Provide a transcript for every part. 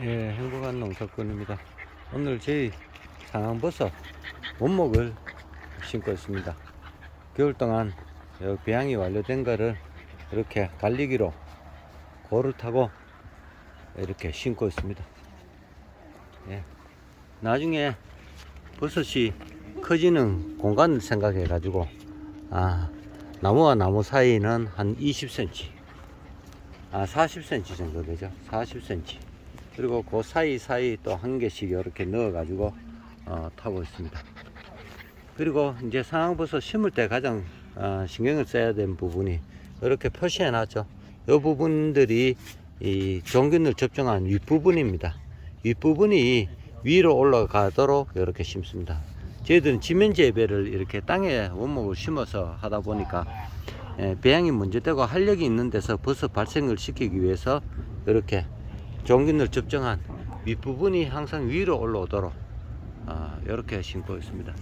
예, 행복한 농사꾼입니다. 오늘 저희 상황버섯 원목을 심고 있습니다. 겨울 동안 요 배양이 완료된 거를 이렇게 갈리기로 고를 타고 이렇게 심고 있습니다. 예. 나중에 버섯이 커지는 공간을 생각해 가지고 아, 나무와 나무 사이는 한 20cm 아 40cm 정도 되죠 40cm 그리고 그 사이 사이 또 한 개씩 이렇게 넣어 가지고 어, 타고 있습니다. 그리고 이제 상황버섯 심을 때 가장 어, 신경을 써야 되는 부분이 이렇게 표시해 놨죠. 이 부분들이 이 종균을 접종한 윗부분입니다. 윗부분이 위로 올라가도록 이렇게 심습니다. 저희들은 지면 재배를 이렇게 땅에 원목을 심어서 하다 보니까 예, 배양이 문제되고 활력이 있는 데서 버섯 발생을 시키기 위해서 이렇게 종균을 접종한 윗부분이 항상 위로 올라오도록 아, 이렇게 심고 있습니다.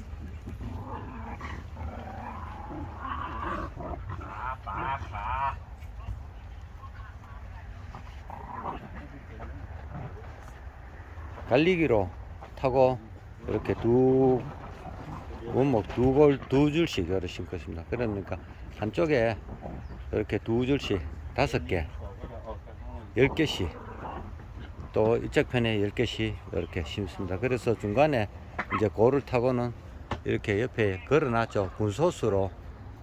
갈리기로 타고 이렇게 두 원목 두 골, 두 줄씩 이렇게 심고 있습니다. 그러니까 한쪽에 이렇게 두 줄씩 다섯 개, 열 개씩 또 이쪽 편에 열 개씩 이렇게 심습니다. 그래서 중간에 이제 고를 타고는 이렇게 옆에 걸어놨죠. 군소수로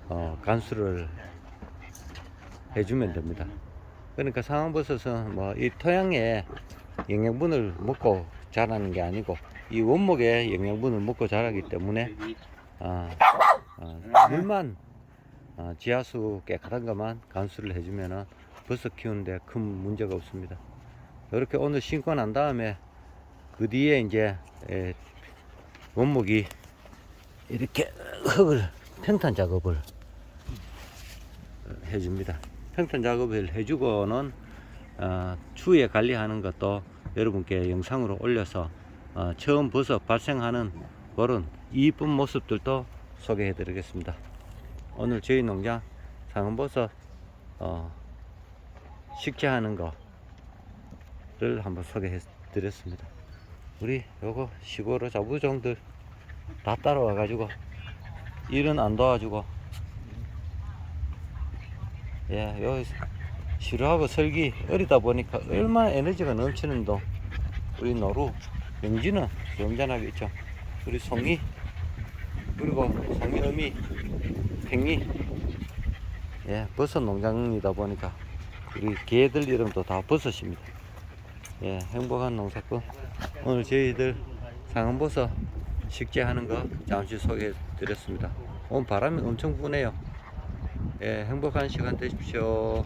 어, 간수를 해주면 됩니다. 그러니까 상황버섯은 뭐 이 토양에 영양분을 먹고 자라는 게 아니고 이 원목에 영양분을 먹고 자라기 때문에 아, 아, 물만 아, 지하수 깨끗한 것만 간수를 해주면은 버섯 키우는데 큰 문제가 없습니다. 이렇게 오늘 심고 난 다음에 그 뒤에 이제 에, 원목이 이렇게 흙을 평탄 작업을 해줍니다. 평탄 작업을 해주고는 어, 추위에 관리하는 것도 여러분께 영상으로 올려서 어, 처음 버섯 발생하는 그런 이쁜 모습들도 소개해 드리겠습니다. 오늘 저희 농장 상은버섯 어, 식재하는 거 를 한번 소개해 드렸습니다. 우리 요거 시골의 자부종들 다 따라와 가지고 일은 안 도와주고 예, 여기 시루하고 설기 어리다 보니까 얼마나 에너지가 넘치는도 우리 노루 명지는 영전하게 있죠 우리 송이 그리고 송이 어미 팽이 예 버섯 농장이다 보니까 우리 개들 이름도 다 버섯입니다 예 행복한 농사꾼. 오늘 저희들 상은버섯 식재하는 거 잠시 소개해 드렸습니다. 오늘 바람이 엄청 부네요. 예 행복한 시간 되십시오